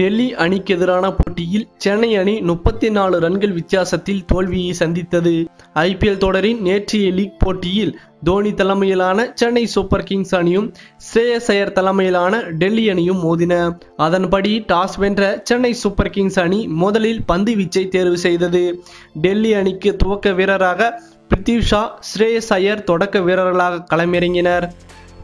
டெல்லி அணிக்கு எதிரான போட்டியில் சென்னை அணி முப்பத்தி நாலு ரன்கள் வித்தியாசத்தில் தோல்வியை சந்தித்தது. ஐபிஎல் தொடரின் நேற்றைய லீக் போட்டியில் தோனி தலைமையிலான சென்னை சூப்பர் கிங்ஸ் அணியும் ஸ்ரேயஸ் ஐயர் தலைமையிலான டெல்லி அணியும் மோதின. அதன்படி டாஸ் வென்ற சென்னை சூப்பர் கிங்ஸ் அணி முதலில் பந்து வீச்சை தேர்வு செய்தது. டெல்லி அணிக்கு துவக்க வீரராக பிரித்திவ் ஷா ஸ்ரேயஸ் ஐயர் தொடக்க வீரர்களாக களமிறங்கினர்.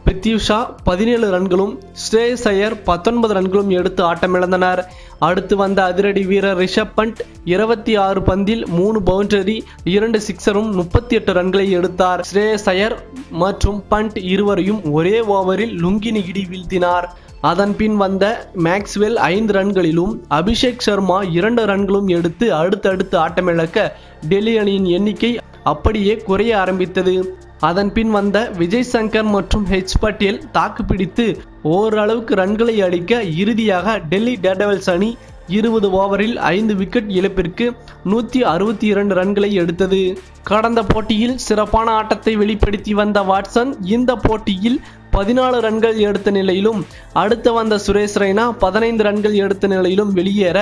பித்யூஷா பதினேழு ரன்களும் ஸ்ரேயஸ் ஐயர் பத்தொன்பது ரன்களும் எடுத்து ஆட்டமிழந்தனர். அடுத்து வந்த அதிரடி வீரர் ரிஷப் பண்ட் இருபத்தி ஆறு பந்தில் மூணு பவுண்டரி இரண்டு சிக்ஸரும் முப்பத்தி எட்டு ரன்களை எடுத்தார். ஸ்ரேயஸ் ஐயர் மற்றும் பண்ட் இருவரையும் ஒரே ஓவரில் லுங்கினி இடி வீழ்த்தினார். அதன் பின் வந்த மேக்ஸ்வெல் ஐந்து ரன்களிலும் அபிஷேக் சர்மா இரண்டு ரன்களும் எடுத்து அடுத்தடுத்து ஆட்டமிழக்க டெல்லி அணியின் எண்ணிக்கை அப்படியே குறைய ஆரம்பித்தது. அதன் பின் வந்த விஜய் சங்கர் மற்றும் ஹெச் பட்டேல் தாக்குப்பிடித்து ஓரளவுக்கு ரன்களை அடிக்க இறுதியாக டெல்லி டேடவல்ஸ் அணி இருபது ஓவரில் ஐந்து விக்கெட் இழப்பிற்கு நூற்றி அறுபத்தி இரண்டு ரன்களை எடுத்தது. கடந்த போட்டியில் சிறப்பான ஆட்டத்தை வெளிப்படுத்தி வந்த வாட்சன் இந்த போட்டியில் பதினாலு ரன்கள் எடுத்த நிலையிலும் அடுத்து வந்த சுரேஷ் ரெய்னா பதினைந்து ரன்கள் எடுத்த நிலையிலும் வெளியேற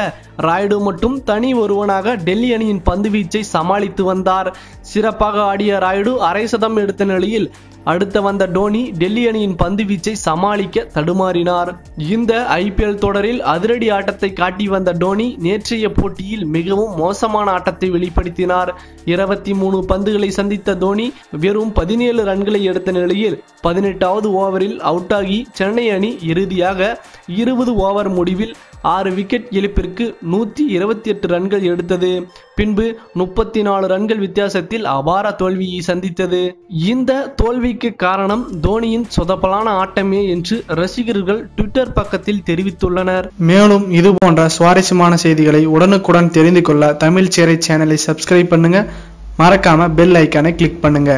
ராய்டு மட்டும் தனி ஒருவனாக டெல்லி அணியின் பந்து வீச்சை சமாளித்து வந்தார். சிறப்பாக ஆடிய ராய்டு அரை சதம் எடுத்த நிலையில் அடுத்து வந்த டோனி டெல்லி அணியின் பந்து வீச்சை சமாளிக்க தடுமாறினார். இந்த ஐபிஎல் தொடரில் அதிரடி ஆட்டத்தை காட்டி வந்த டோனி நேற்றைய போட்டியில் மிகவும் மோசமான ஆட்டத்தை வெளிப்படுத்தினார். இருபத்தி மூணு பந்துகளை சந்தித்த தோனி வெறும் பதினேழு ரன்களை எடுத்த நிலையில் பதினெட்டாவது ஓவரில் அவுட் ஆகி சென்னை அணி இறுதியாக இருபது ஓவர் முடிவில் ஆறு விக்கெட் இழப்பிற்கு நூற்றி இருபத்தி எட்டு ரன்கள் எடுத்தது. பின்பு முப்பத்தி நாலு ரன்கள் வித்தியாசத்தில் அபார தோல்வியை சந்தித்தது. இந்த தோல்விக்கு காரணம் தோனியின் சொதப்பலான ஆட்டமே என்று ரசிகர்கள் ட்விட்டர் பக்கத்தில் தெரிவித்துள்ளனர். மேலும் இது போன்ற சுவாரஸ்யமான செய்திகளை உடனுக்குடன் தெரிந்து கொள்ள தமிழ் சேரை சேனலை சப்ஸ்கிரைப் பண்ணுங்க. மறக்காம பெல் ஐக்கானை கிளிக் பண்ணுங்க.